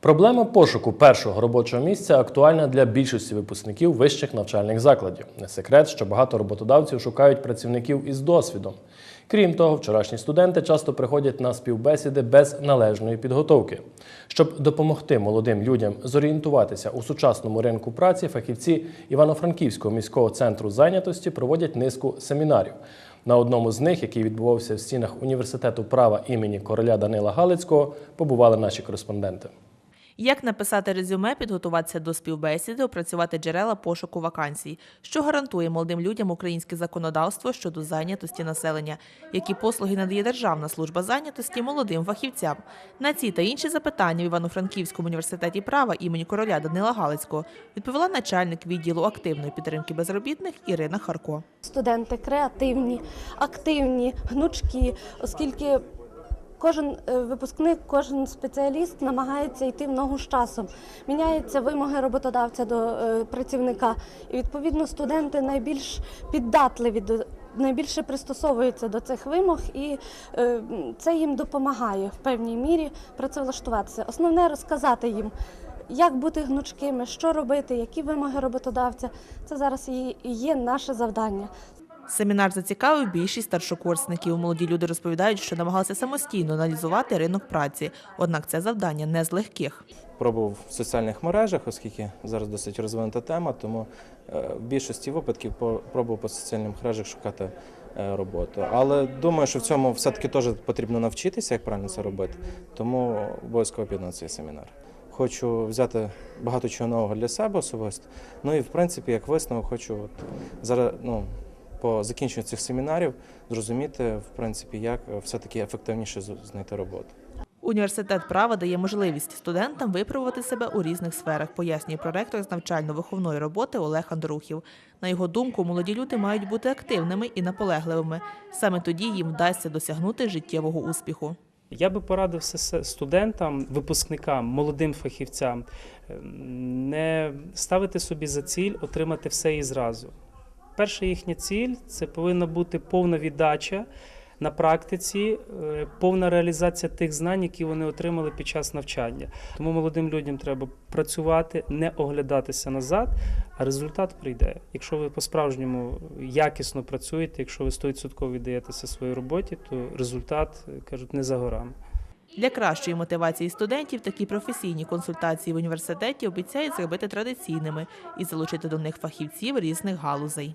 Проблема пошуку першого робочого місця актуальна для більшості випускників вищих навчальних закладів. Не секрет, що багато роботодавців шукають працівників із досвідом. Крім того, вчорашні студенти часто приходять на співбесіди без належної підготовки. Щоб допомогти молодим людям зорієнтуватися у сучасному ринку праці, фахівці Івано-Франківського міського центру зайнятості проводять низку семінарів. На одному з них, який відбувався в стінах університету права імені короля Данила Галицького, побували наші кореспонденти. Як написати резюме, підготуватися до співбесіди, опрацювати джерела пошуку вакансій, що гарантує молодим людям українське законодавство щодо зайнятості населення, які послуги надає Державна служба зайнятості молодим фахівцям. На ці та інші запитання в Івано-Франківському університеті права імені короля Данила Галицького відповіла начальник відділу активної підтримки безробітних Ірина Харко. Студенти креативні, активні, гнучкі, оскільки кожен е, випускник, кожен спеціаліст намагається йти в ногу з часом. Міняються вимоги роботодавця до е, працівника, і відповідно студенти найбільш піддатливі до. Найбільше пристосовуються до цих вимог, і е, це їм допомагає в певній мірі працевлаштуватися. Основне розказати їм, як бути гнучкими, що робити, які вимоги роботодавця. Це зараз і є наше завдання. Семінар зацікавив більшість старшокурсників. Молоді люди розповідають, що намагалися самостійно аналізувати ринок праці. Однак це завдання не з легких. пробував в соціальних мережах, оскільки зараз досить розвинута тема, тому е, в більшості випадків пробував по соціальних мережах шукати е, роботу. Але думаю, що в цьому все-таки теж потрібно навчитися, як правильно це робити, тому обов'язково піду на цей семінар. Хочу взяти багато чого нового для себе особисто. Ну і в принципі, як висновок, хочу от зараз ну, по закінченню цих семінарів зрозуміти, в принципі, як е, все-таки ефективніше знайти роботу. Університет права дає можливість студентам випробувати себе у різних сферах, пояснює проректор з навчально-виховної роботи Олег Андрухів. На його думку, молоді люди мають бути активними і наполегливими. Саме тоді їм вдасться досягнути життєвого успіху. Я би порадив все- все студентам, випускникам, молодим фахівцям е, не ставити собі за ціль отримати все і зразу. Перша їхня ціль це повинна бути повна віддача на практиці, е, повна реалізація тих знань, які вони отримали під час навчання. Тому молодим людям треба працювати, не оглядатися назад, а результат прийде. Якщо ви по-справжньому якісно працюєте, якщо ви 100% віддаєтеся своїй роботі, то результат е, кажуть не за горами. Для кращої мотивації студентів такі професійні консультації в університеті обіцяють зробити традиційними і залучити до них фахівців різних галузей.